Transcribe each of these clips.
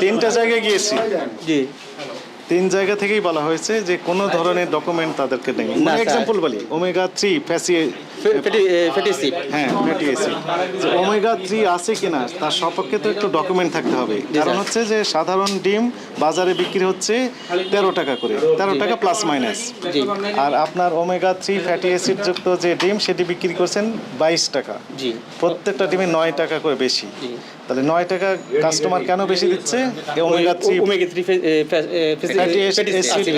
তিনটা জায়গায় গিয়েছি। জি। তিন জায়গা থেকেই বলা হয়েছে যে কোনো ধরনের ডকুমেন্ট তাদেরকে নেই। না, স্যার। এক্সাম্পল বলি। ওমেগা থ্রি ফ্যাসি ফ্যাটি ফ্যাটি অ্যাসিড হ্যাঁ ফ্যাটি অ্যাসিড ওমেগা থ্রি আছে কিনা তার সপক্ষে তো একটু ডকুমেন্ট থাকতে হবে। কারণ হচ্ছে যে সাধারণ ডিম বাজারে বিক্রি হচ্ছে তেরো টাকা করে। তেরো টাকা প্লাস মাইনাস আর আপনার ওমেগা থ্রি ফ্যাটি অ্যাসিড যুক্ত যে ডিম সেটি বিক্রি করছেন বাইশ টাকা। জি। প্রত্যেকটা ডিমে নয় টাকা করে বেশি। তাহলে নয় টাকা কাস্টমার কেন বেশি দিচ্ছে? ওমেগা থ্রি ওমেগা থ্রি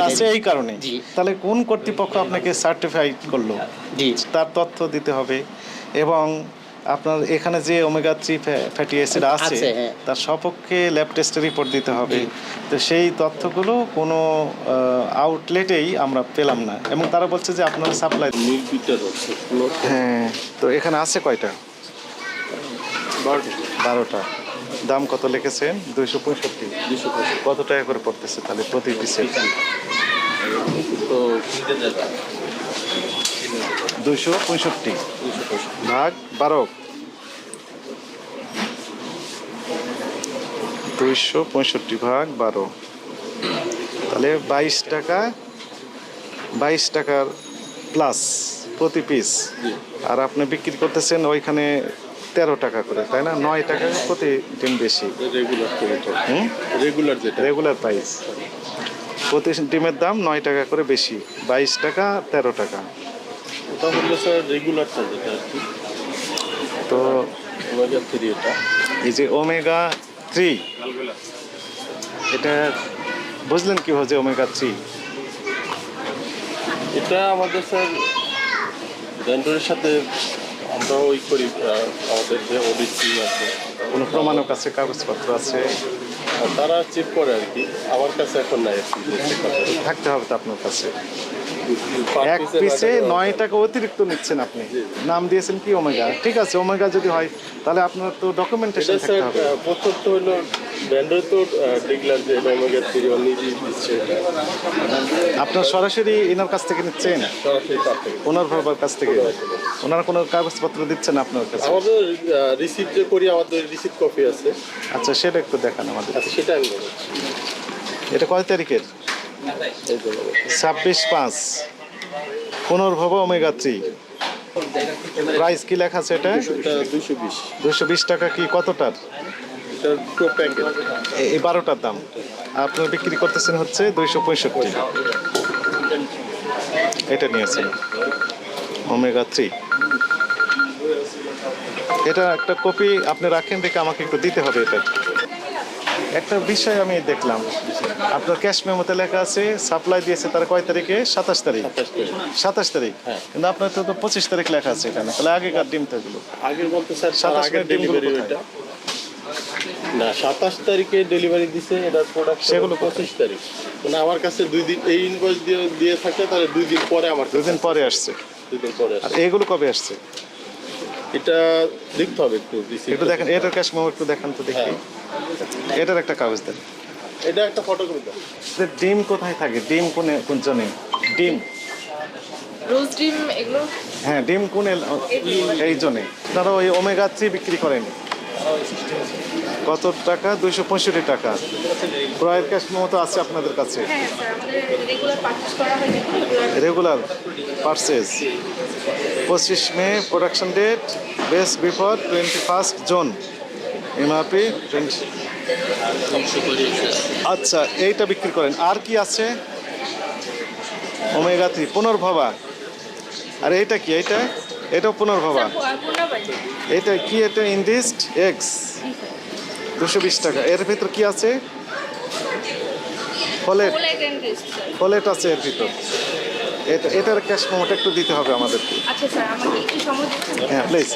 আছে এই কারণে। তাহলে কোন কর্তৃপক্ষ আপনাকে সার্টিফাই করল? জি। তার তথ্য দিতে হবে। এবং আপনার এখানে যে ওমেগা থ্রি ফ্যাটি অ্যাসিড আছে আছে, হ্যাঁ। তার সপক্ষে ল্যাব টেস্টের রিপোর্ট দিতে হবে। তো সেই তথ্যগুলো কোনো আউটলেটেই আমরা পেলাম না। এবং তারা বলছে যে আপনারা সাপ্লাই হ্যাঁ তো এখানে আছে কয়টা? বারোটা। দাম কত লিখেছেন? দুইশো পঁয়ষট্টি। কত টাকা করে পড়তেছে তাহলে প্রতি পিসের তো দুইশো পঁয়ষট্টি। ভাগ বারো। দুইশো পঁয়ষট্টি ভাগ বারো। তাহলে বাইশ টাকা বাইশ টাকার প্লাস প্রতি পিস আর আপনি বিক্রি করতেছেন ওইখানে তেরো টাকা করে তাই না? নয় টাকা প্রতি দিন বেশি রেগুলার রেগুলার যেটা। রেগুলার প্রাইস প্রতি ডিমের দাম নয় টাকা করে বেশি বাইশ টাকা তেরো টাকা। তো এই যে ওমেগা থ্রি এটা বুঝলেন কি যে ওমেগা থ্রি এটা আমাদের স্যার ভেন্ডরের সাথে আমরা ওই করি আমাদের যে অডিট টিম আছে। কোনো প্রমাণক আছে কাগজপত্র আছে? তারা চেক করে আর কি। আমার কাছে এখন নাই। থাকতে হবে তো আপনার কাছে। এক পিসে নয় টাকা। অতিরিক্ত নিচ্ছেন আপনি। নাম দিয়েছেন কি ওমেগা ঠিক আছে ওমেগা যদি হয় তাহলে আপনার তো ডকুমেন্টেশন থাকতে হবে। প্রথম তো হলো ভেন্ডর তো ডিক্লার যে ওমেগা থ্রি নিজেই দিচ্ছে আপনার সরাসরি এনার কাছ থেকে নিচ্ছেন? ওনার বাবার কাছ থেকে? ওনার কোনো কাগজপত্র দিচ্ছেন আপনার কাছে? আমাদের রিসিপ্ট যে করি আমাদের রিসিপ্ট কপি আছে। আচ্ছা সেটা একটু দেখান আমাদের আচ্ছা সেটা আমি এটা কয় তারিখের? ছাব্বিশ পাঁচ। পুনর্ভব ওমেগা থ্রি। প্রাইস কি লেখা আছে এটা? দুশো বিশ টাকা কি? কতটার? এটা প্রো প্যাকেট এই বারোটার দাম। আপনার বিক্রি করতেছেন হচ্ছে দুইশো পঁয়ষট্টি। এটা নিয়েছেন ওমেগা থ্রি এটা একটা কপি আপনি রাখেন দেখে আমাকে একটু দিতে হবে এটা। একটা বিষয় আমি দেখলাম। আপনার ক্যাশ মেমোতে লেখা আছে সাপ্লাই দিয়েছে তার কয় তারিখে? সাতাশ তারিখ। সাতাশ তারিখ। হ্যাঁ। কিন্তু আপনার তো পঁচিশ তারিখ লেখা আছে এখানে। তাহলে আগেকার ডিম থাকল আগের বলতে স্যার সাতাশ ডিমগুলো না সাতাশ তারিখে ডেলিভারি দিছে এটার প্রোডাক্ট সেগুলো পঁচিশ তারিখ। মানে আমার কাছে দুই দিন এই ইনভয়েস দিয়ে দিয়ে থাকে তাহলে দুই দিন পরে আমার কাছে দুদিন পরে আসছে। দুই দিন পরে আর এগুলো কবে আসছে? এটা দেখতে হবে একটু একটু দেখেন এটার ক্যাশ মেমো একটু দেখান তো দেখি। এটার একটা কাগজ দেন। এটা একটা ফটো করে দাও যে ডিম কোথায় থাকে? ডিম কোনে কোন জনে? ডিম। রোজ ডিম এগুলো? হ্যাঁ ডিম কোন এই জন্যে। আপনারা ওই ওমেগা থ্রি বিক্রি করেন। কত টাকা? দুইশো পঁয়ষট্টি টাকা। ক্রয়ের ক্যাশ মেমো তো আছে আপনাদের কাছে? হ্যাঁ রেগুলার হয় রেগুলার পারচেজ পঁচিশ May production date best before twenty first June MRP twenty আচ্ছা এইটা বিক্রি করেন। আর কি আছে? Omega three Punarbhaba. আর এইটা কি? এইটা? এটাও পুনর্ভবা। এটা কি এটা ইন্ডিস্ট এক্স দুশো বিশ টাকা। এর ভিতর কি আছে? ফলেট ফলেট আছে এর ভিতর। এটা এটার ক্যাশ মোমোটা একটু দিতে হবে আমাদেরকে। আচ্ছা স্যার আমাকে একটু সময় দিচ্ছেন হ্যাঁ প্লিজ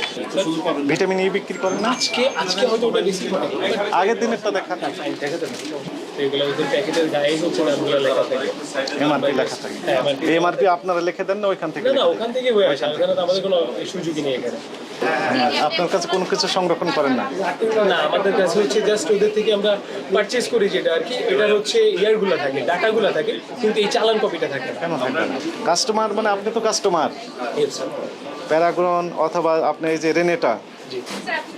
ভিটামিন ই বিক্রি করেন না? আজকে আজকে হয়তো ওটা রিসিভ আগের দিনেরটা থাকে। এমআরপি লেখা থাকে। হ্যাঁ এমআরপি আপনারা লিখে দেন না ওইখান থেকে না? ওখান থেকে আমাদের কোনো সুযোগই নেই এখানে। হ্যাঁ, আপনার কাছে কোনো কিছু সংরক্ষণ করেন না? না আমাদের কাছে হচ্ছে জাস্ট ওদের থেকে আমরা পারচেজ করি যেটা আর কি। এটার হচ্ছে ইয়ারগুলো থাকে ডাটাগুলো থাকে কিন্তু এই চালান কপিটা থাকে কেন থাকবে না? কাস্টমার মানে আপনি তো কাস্টমার প্যারাগ্রন অথবা আপনি এই যে রেনেটা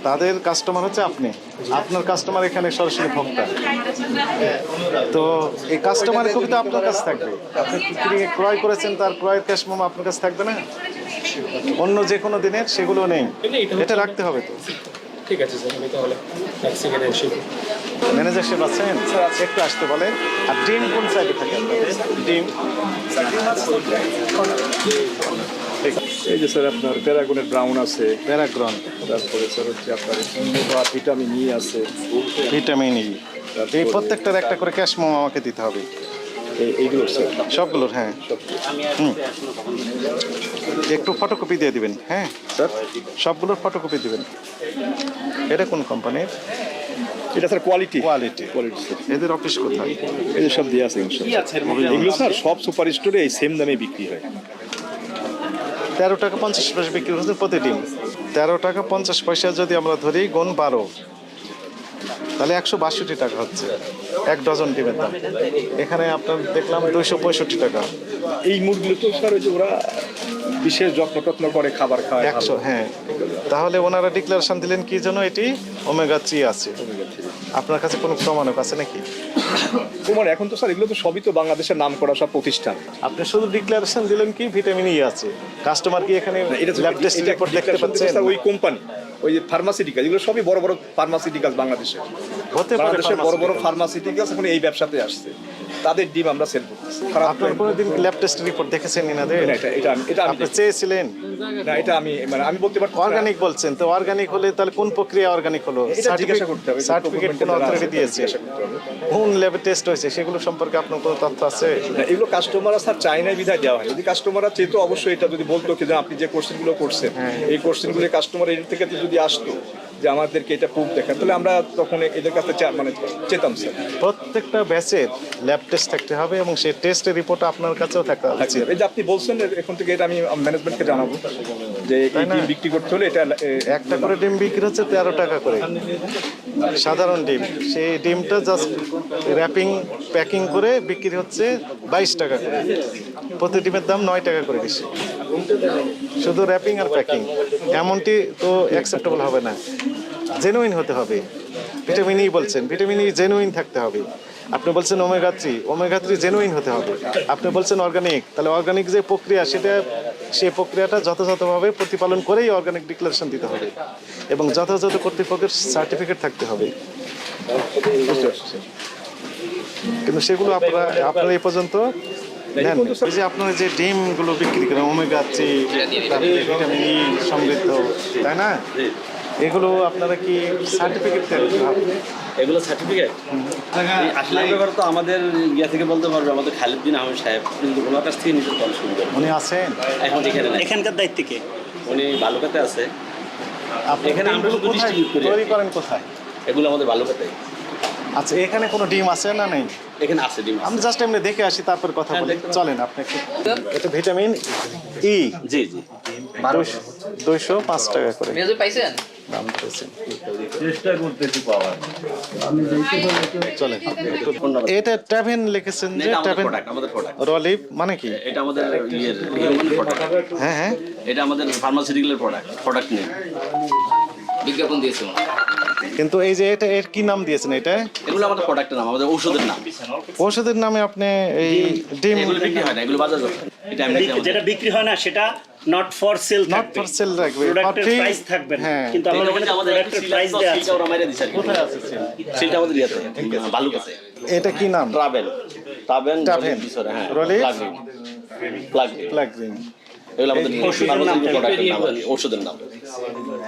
তাদের কাস্টমার হচ্ছে আপনি। আপনার কাস্টমার এখানে সরাসরি ভোক্তা। তো এই কাস্টমার কবি তো আপনার কাছে থাকবে। আপনি কি ক্রয় করেছেন তার ক্রয়ের ক্যাশ মোমো আপনার কাছে থাকবে না? অন্য যে কোনো দিনের সেগুলো নেই। এটা রাখতে হবে তো। ঠিক আছে স্যার আমি তাহলে এক সেকেন্ডে এসে ম্যানেজার সাহেব আছেন? একটু আসতে বলেন। আর ডিম কোন সাইডে থাকে ডিম। এই যে স্যার আপনার প্যারাগনের ব্রাউন আছে। প্যারাগ্রন। তারপরে স্যার হচ্ছে আপনার ভিটামিন ই আছে। ভিটামিন ই এই প্রত্যেকটার একটা করে ক্যাশ মোমো আমাকে দিতে হবে। এই- এইগুলো স্যার সবগুলোর হ্যাঁ। হুম। একটু ফটোকপি দিয়ে দিবেন হ্যাঁ? স্যার সবগুলোর ফটোকপি দিবেন। এটা কোন কোম্পানির এটা স্যার কোয়ালিটি কোয়ালিটি কোয়ালিটি এদের অফিস কোথায়? যে সব দিয়ে আছে এগুলো স্যার সব সুপার স্টোরে এই সেম দামে বিক্রি হয়। তেরো টাকা পঞ্চাশ পয়সা বিক্রি করছেন প্রতি ডিম তেরো টাকা পঞ্চাশ পয়সা যদি আমরা ধরি গুণ বারো। তাহলে একশো বাষট্টি টাকা হচ্ছে। এক ডজন ডিমের দাম। এখানে আপনার দেখলাম দুইশো পঁয়ষট্টি টাকা। এই মুরগুলো তো স্যার যে ওরা বিশেষ যত্ন টত্ন করে খাবার খায় একশো হ্যাঁ। তাহলে ওনারা ডিক্লারেশন দিলেন কি জন্য এটি ওমেগা থ্রি আছে। আপনার কাছে কোনো প্রমাণক আছে নাকি? তোমার এখন তো স্যার এগুলো তো সবই তো বাংলাদেশের নাম করা সব প্রতিষ্ঠান। আপনি শুধু ডিক্লারেশন দিলেন কি ভিটামিন ই আছে? কাস্টমার কি এখানে ল্যাব টেস্ট রিপোর্ট দেখতে ওই কোম্পানি ওই যে ফার্মাসিউটিক্যাল এগুলো সবই বড় বড় ফার্মাসিউটিক্যাল বাংলাদেশে। বাংলাদেশের বড় বড়। ফার্মাসিউটিক্যাল এখন এই ব্যবসাতে আসছে। তাদের ডিম আমরা সেল করতেছি। আপনার কোনোদিন ল্যাব টেস্ট রিপোর্ট দেখেছেন ইনাদের? এটা এটা এটা আমি চেয়েছিলেন? না এটা আমি মানে আমি বলতে পারছি অর্গানিক বলছেন তো অর্গানিক হলে তাহলে কোন প্রক্রিয়া অর্গানিক হলো? জিজ্ঞাসা করতে হবে সার্টিফিকেট কোন অথরিটি দিয়েছে? কোন ল্যাবে টেস্ট হয়েছে? সেগুলো সম্পর্কে আপনার কোনো তথ্য আছে? এগুলো কাস্টমাররা স্যার চাইনায় বিধায় দেওয়া হয়। যদি কাস্টমাররা চেতো অবশ্যই এটা যদি বলতো যে আপনি যে কোশ্চেনগুলো করছেন এই কোশ্চেনগুলো কাস্টমার এর থেকে তো যদি আসতো যে আমাদেরকে এটা প্রুফ দেখান তাহলে আমরা তখন এদের কাছে মানে চেতাম স্যার প্রত্যেকটা ব্যাচের ল্যাব টেস্ট থাকতে হবে এবং সেই টেস্টের রিপোর্ট আপনার কাছেও থাকতে হবে। এই যে আপনি বলছেন এখন থেকে এটা আমি ম্যানেজমেন্টকে জানাব যে এই ডিম বিক্রি করতে হলে এটা একটা করে ডিম বিক্রি হচ্ছে তেরো টাকা করে। সাধারণ ডিম। সেই ডিমটা জাস্ট র্যাপিং প্যাকিং করে বিক্রি হচ্ছে বাইশ টাকা করে। প্রতি ডিমের দাম নয় টাকা করে বেশি। শুধু র্যাপিং আর প্যাকিং এমনটি তো অ্যাকসেপ্টেবল হবে না। জেনুইন হতে হবে। ভিটামিন ই বলছেন। ভিটামিন ই জেনুইন থাকতে হবে। আপনি বলছেন omega three omega three genuine হতে হবে। আপনি বলছেন অর্গানিক তাহলে অর্গানিক যে প্রক্রিয়া, সেটা সেই প্রক্রিয়াটা যথাযথভাবে প্রতিপালন করেই অর্গানিক ডিক্লারেশন দিতে হবে। এবং যথাযথ কর্তৃপক্ষের সার্টিফিকেট থাকতে হবে। কিন্তু সেগুলো আপনারা আপনারা এই পর্যন্ত যে আপনারা যে ডিমগুলো বিক্রি করেন ওমেগা থ্রি ভিটামিন ই সমৃদ্ধ তাই না? এগুলো আপনারা কি সার্টিফিকেট এগুলো সার্টিফিকেট আসলে এই তো আমাদের ইয়া থেকে বলতে পারবে আমাদের খালিদ্দিন আহমেদ সাহেব কিন্তু ওনার কাছ থেকে নিজের শুনবেন। উনি আছেন? এখন এখানে এখানকার দায়িত্ব কে? উনি বালুকাতে আছে। আপনি এখানে আমরা করি। তৈরি করেন কোথায়? এগুলো আমাদের বালুকাতে আচ্ছা এখানে কোনো ডিম আছে না নেই? এখানে আছে ডিম আমি জাস্ট এমনি দেখে আসি তারপর কথা হ্যাঁ, বলি। চলেন আপনি একটু। এটা ভিটামিন ই জি জি। দুইশো পাঁচ টাকা করে। মেজো পাইছেন? দাম চেষ্টা করতেছি পাওয়ার। চলেন। এটা ট্যাভেন লিখেছেন যে ট্যাভেন প্রোডাক্ট আমাদের প্রোডাক্ট রলিভ মানে কি? এটা আমাদের প্রোডাক্ট হ্যাঁ হ্যাঁ। এটা আমাদের ফার্মাসিউটিক্যালের প্রোডাক্ট প্রোডাক্ট নেই বিজ্ঞাপন দিয়েছে। কিন্তু এই যে এটা এর কি নাম দিয়েছেন এটা? এগুলো আমাদের প্রোডাক্টের নাম আমাদের ঔষধের নাম। ওষুধের নামে আপনি এই ডিম এগুলো বিক্রি হয় না এগুলো বাজার এটা যেটা বিক্রি হয় না সেটা not for sale not for sale রাখবে প্রোডাক্টের প্রাইস থাকবে না। হ্যাঁ। কিন্তু আমাদের এখানে আমাদের একটা সিল প্রাইস আছে। দেওয়া আছে ওরা মাইরে দিছে। কোথায় আছে sale? সিলটা আমাদের ইয়াতে বালুকাতে এটা কি নাম? Travel travel Traven। হ্যাঁ। Rolly? প্লাগ প্লাগরিন এগুলো আমাদের ওষুধের নাম প্রোডাক্টের নাম আর কি, ওষুধের নাম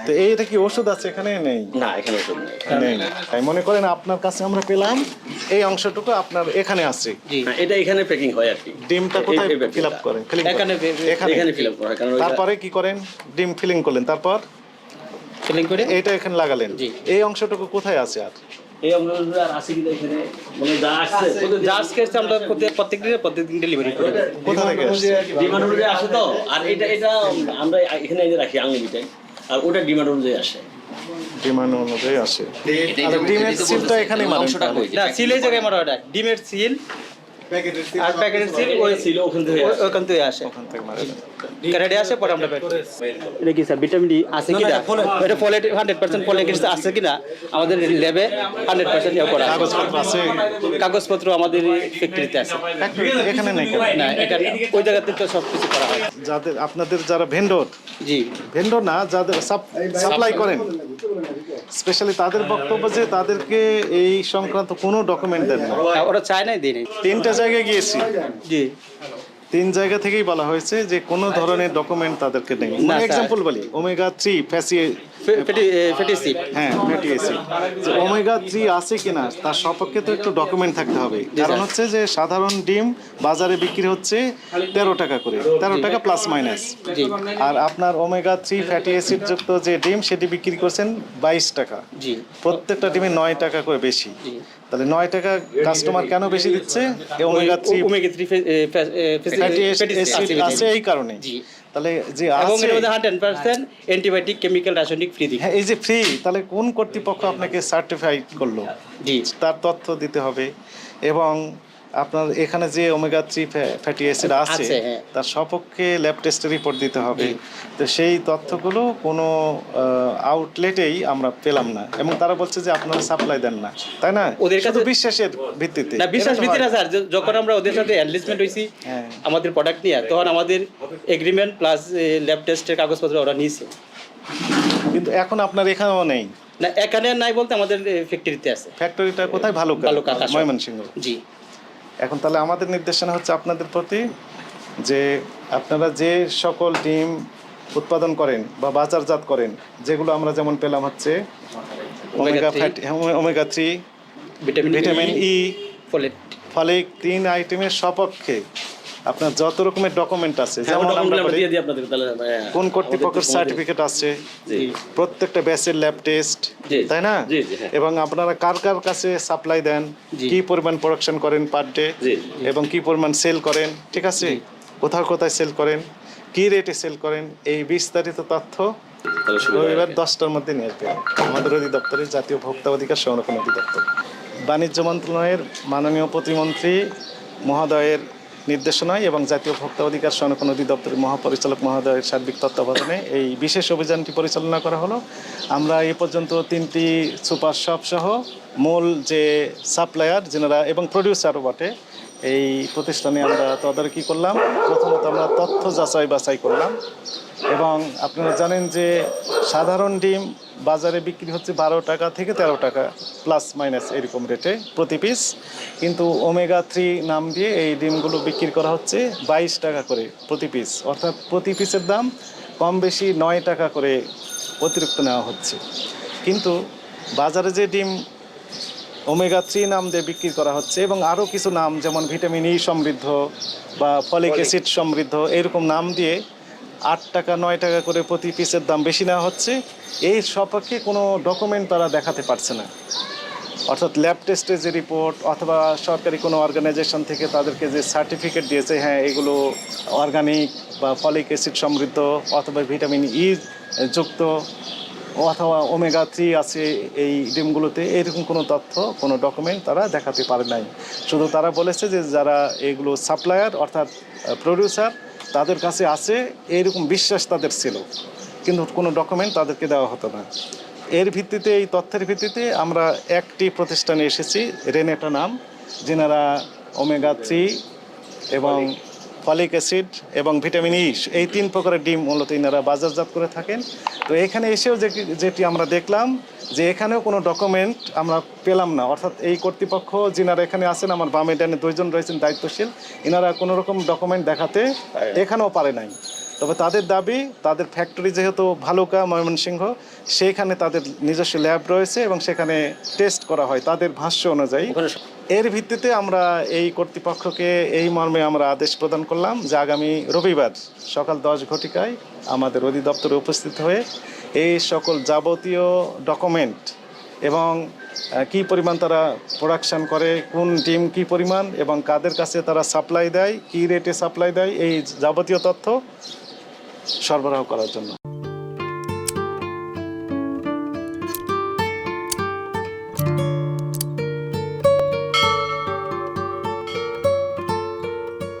তো এইটা কি ওষুধ আছে? এখানে নেই? না এখানে ওষুধ নেই। নেই। তাই মনে করেন আপনার কাছে আমরা পেলাম এই অংশটুকু আপনার এখানে আছে। এটা এখানে প্যাকিং হয় আর কি। ডিমটা কোথায় ফিল আপ করেন? এখানে এখানে। এখানে ফিল আপ করা কারণ তারপরে কি করেন? ডিম ফিলিং করলেন। তারপর? ফিলিং করে? এইটা এখানে লাগালেন। এই অংশটুকু কোথায় আছে আর? এই অঙ্গগুলো আর আছে কিনা এখানে? মানে যা আসছে প্রতিদিন- জার্জ কেসে আমরা প্রত্যেক প্রত্যেক দিনে ডেলিভারি করি। কোথা থেকে ডিমান্ড অনুযায়ী আসে তো? আর এটা এটা আমরা এখানে এনে রাখি আঙুলিটাই আর ওটা ডিমান্ড অনুযায়ী আসে। ডিমান্ড অনুযায়ী আসে ডিমের সিলটা এখানে মারেন না সিল এই জায়গায় মারা ডিমের সিল আর প্যাকেটের সিল ওই ছিল ওখান থেকে ওইখান থেকে আসে। ক্যারেটে আসে। পরে আমরা এটা কি স্যার ভিটামিন ডি আছে কি না এটা ফলেট হান্ড্রেড পার্সেন্ট ফলেট আছে কি না আমাদের ল্যাবে হান্ড্রেড পার্সেন্ট ইয়ে করা আছে। কাগজপত্র আছে। কাগজপত্র আমাদের ফ্যাক্টরিতে আছে। এখানে নেই? না এখানে ওই জায়গাতে তো সব কিছু করা হয়। যাদের আপনাদের যারা ভেন্ডর জি। ভেন্ডর না যাদের সাপ্লাই করেন স্পেশালি তাদের বক্তব্য যে তাদেরকে এই সংক্রান্ত কোনো ডকুমেন্ট দেন না। ওরা চায় নাই দিনে তিনটা জায়গায় গিয়েছি। জি। তিন জায়গা থেকেই বলা হয়েছে যে কোনো ধরনের ডকুমেন্ট তাদেরকে নেই এক্সাম্পল বলি। ওমেগা থ্রি ফ্যাসি ফেটি হ্যাঁ ফ্যাটি অ্যাসিড ওমেগা থ্রি আছে কিনা তার সপক্ষে তো একটু ডকুমেন্ট থাকতে হবে। কারণ হচ্ছে যে সাধারণ ডিম বাজারে বিক্রি হচ্ছে তেরো টাকা করে। তেরো টাকা প্লাস মাইনাস আর আপনার ওমেগা থ্রি ফ্যাটি অ্যাসিড যুক্ত যে ডিম সেটি বিক্রি করছেন বাইশ টাকা। প্রত্যেকটা ডিমে নয় টাকা করে বেশি। তাহলে নয় টাকা কাস্টমার কেন বেশি দিচ্ছে? Omega three omega three fatty acid আছে এই কারণে। তাহলে যে এবং এর মধ্যে অ্যান্টিবায়োটিক কেমিক্যাল রাসায়নিক ফ্রি দিই। হ্যাঁ এই যে ফ্রি তাহলে কোন কর্তৃপক্ষ আপনাকে সার্টিফাইড করল? জি। তার তথ্য দিতে হবে। এবং আপনার এখানে যে ওমেগা থ্রি ফ্যাটি অ্যাসিড আছে হ্যাঁ। তার সপক্ষে ল্যাব টেস্টের রিপোর্ট দিতে হবে। তো সেই তথ্যগুলো কোনো আউটলেটেই আমরা পেলাম না। এবং তারা বলছে যে আপনারা সাপ্লাই দেন না। তাই না? ওদের কাছে- বিশ্বাসের ভিত্তিতে। না বিশ্বাস এটা ভিত্তি না স্যার। যখন আমরা ওদের সাথে অ্যাডলিস্টমেন্ট হয়েছি হ্যাঁ। আমাদের প্রোডাক্ট নিয়ে তখন আমাদের এগ্রিমেন্ট প্লাস ল্যাব টেস্টের কাগজপত্র ওরা নিয়েছে। কিন্তু এখন আপনার এখানেও নেই। না এখানে নাই বলতে আমাদের ফ্যাক্টরিতে আছে। ফ্যাক্টরিটা কোথায়? ভালো ভালো। ময়মনসিংহ। জি। এখন তাহলে আমাদের নির্দেশনা হচ্ছে আপনাদের প্রতি যে আপনারা যে সকল ডিম উৎপাদন করেন বা বাজারজাত করেন যেগুলো আমরা যেমন পেলাম হচ্ছে omega fatty omega three vitamin vitamin E folate ফলে তিন আইটেমের সপক্ষে আপনার যত রকমের ডকুমেন্ট আছে হ্যাঁ যেমন আমরা আমরা দিয়ে দিই আপনাদের তাহলে হ্যাঁ। কোন কর্তৃপক্ষের সার্টিফিকেট আছে প্রত্যেকটা ব্যাচের ল্যাব টেস্ট তাই না? হ্যাঁ। এবং আপনারা কার কার কাছে সাপ্লাই দেন কি পরিমাণ প্রোডাকশন করেন পার ডে এবং কি পরিমাণ সেল করেন ঠিক আছে? কোথাও কোথায় সেল করেন কি রেটে সেল করেন এই বিস্তারিত তথ্য। রবিবার দশটার মধ্যে নিয়ে আসবেন আমাদের অধিদপ্তরে জাতীয় ভোক্তা অধিকার সংরক্ষণ অধিদপ্তর। বাণিজ্য মন্ত্রণালয়ের মাননীয় প্রতিমন্ত্রী মহোদয়ের নির্দেশনায় এবং জাতীয় ভোক্তা অধিকার সংরক্ষণ অধিদপ্তরের মহাপরিচালক মহোদয়ের সার্বিক তত্ত্বাবধানে এই বিশেষ অভিযানটি পরিচালনা করা হলো। আমরা এ পর্যন্ত তিনটি সুপার শপ সহ মূল যে সাপ্লায়ার, যেনারা এবং প্রডিউসারও বটে এই প্রতিষ্ঠানে আমরা তদারকি করলাম। প্রথমত আমরা তথ্য যাচাই বাছাই করলাম এবং আপনারা জানেন যে সাধারণ ডিম বাজারে বিক্রি হচ্ছে বারো টাকা থেকে তেরো টাকা প্লাস মাইনাস এরকম রেটে প্রতি পিস কিন্তু ওমেগা থ্রি নাম দিয়ে এই ডিমগুলো বিক্রি করা হচ্ছে বাইশ টাকা করে প্রতি পিস অর্থাৎ প্রতি পিসের দাম কম বেশি নয় টাকা করে অতিরিক্ত নেওয়া হচ্ছে। কিন্তু বাজারে যে ডিম ওমেগা থ্রি নাম দিয়ে বিক্রি করা হচ্ছে এবং আরও কিছু নাম যেমন ভিটামিন ই সমৃদ্ধ বা ফলিক অ্যাসিড সমৃদ্ধ এরকম নাম দিয়ে আট টাকা নয় টাকা করে প্রতি পিসের দাম বেশি নেওয়া হচ্ছে। এই সপক্ষে কোনো ডকুমেন্ট তারা দেখাতে পারছে না। অর্থাৎ ল্যাব টেস্টের যে রিপোর্ট অথবা সরকারি কোনো অর্গানাইজেশন থেকে তাদেরকে যে সার্টিফিকেট দিয়েছে হ্যাঁ এগুলো অর্গানিক বা ফলিক অ্যাসিড সমৃদ্ধ অথবা ভিটামিন ই যুক্ত অথবা ওমেগা থ্রি আছে এই ডিমগুলোতে, এরকম কোনো তথ্য, কোনো ডকুমেন্ট তারা দেখাতে পারে নাই। শুধু তারা বলেছে যে যারা এগুলো সাপ্লায়ার অর্থাৎ প্রডিউসার তাদের কাছে আছে এইরকম বিশ্বাস তাদের ছিল। কিন্তু কোনো ডকুমেন্ট তাদেরকে দেওয়া হতো না। এর ভিত্তিতে, এই তথ্যের ভিত্তিতে আমরা একটি প্রতিষ্ঠানে এসেছি, রেনেটা নাম, যেনারা ওমেগা থ্রি এবং ফলিক অ্যাসিড এবং ভিটামিন ই এই তিন প্রকারের ডিম মূলত ইনারা বাজারজাত করে থাকেন। তো এখানে এসেও যে যেটি আমরা দেখলাম, যে এখানেও কোনো ডকুমেন্ট আমরা পেলাম না। অর্থাৎ এই কর্তৃপক্ষ যিনারা এখানে আছেন, আমার বামে ডানে দুইজন রয়েছেন দায়িত্বশীল, ইনারা কোনো রকম ডকুমেন্ট দেখাতে এখানেও পারে নাই। তবে তাদের দাবি, তাদের ফ্যাক্টরি যেহেতু ভালুকা, ময়মনসিংহ সেইখানে তাদের নিজস্ব ল্যাব রয়েছে এবং সেখানে টেস্ট করা হয়। তাদের ভাষ্য অনুযায়ী এর ভিত্তিতে আমরা এই কর্তৃপক্ষকে এই মর্মে আমরা আদেশ প্রদান করলাম যে আগামী রবিবার সকাল দশ ঘটিকায় আমাদের অধিদপ্তরে উপস্থিত হয়ে এই সকল যাবতীয় ডকুমেন্ট এবং কি পরিমাণ তারা প্রোডাকশন করে, কোন টিম কি পরিমাণ এবং কাদের কাছে তারা সাপ্লাই দেয়, কি রেটে সাপ্লাই দেয়, এই যাবতীয় তথ্য সরবরাহ করার জন্য।